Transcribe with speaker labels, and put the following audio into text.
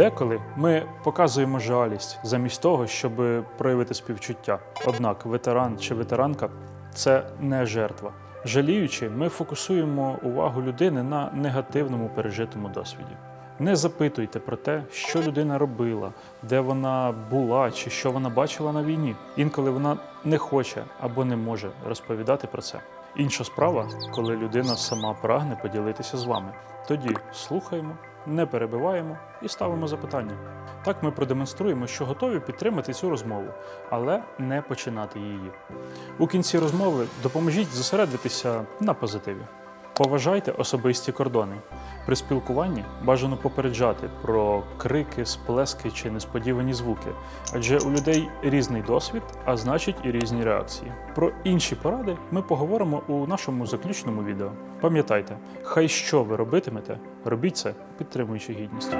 Speaker 1: Деколи ми показуємо жалість замість того, щоб проявити співчуття. Однак ветеран чи ветеранка це не жертва. Жаліючи, ми фокусуємо увагу людини на негативному пережитому досвіді. Не запитуйте про те, що людина робила, де вона була чи що вона бачила на війні. Інколи вона не хоче або не може розповідати про це. Інша справа, коли людина сама прагне поділитися з вами. Тоді слухаємо, не перебиваємо і ставимо запитання. Так ми продемонструємо, що готові підтримати цю розмову, але не починати її. У кінці розмови допоможіть зосередитися на позитиві. Поважайте особисті кордони. При спілкуванні бажано попереджати про крики, сплески чи несподівані звуки, адже у людей різний досвід, а значить і різні реакції. Про інші поради ми поговоримо у нашому заключному відео. Пам'ятайте, хай що ви робитимете, робіть це, підтримуючи гідність.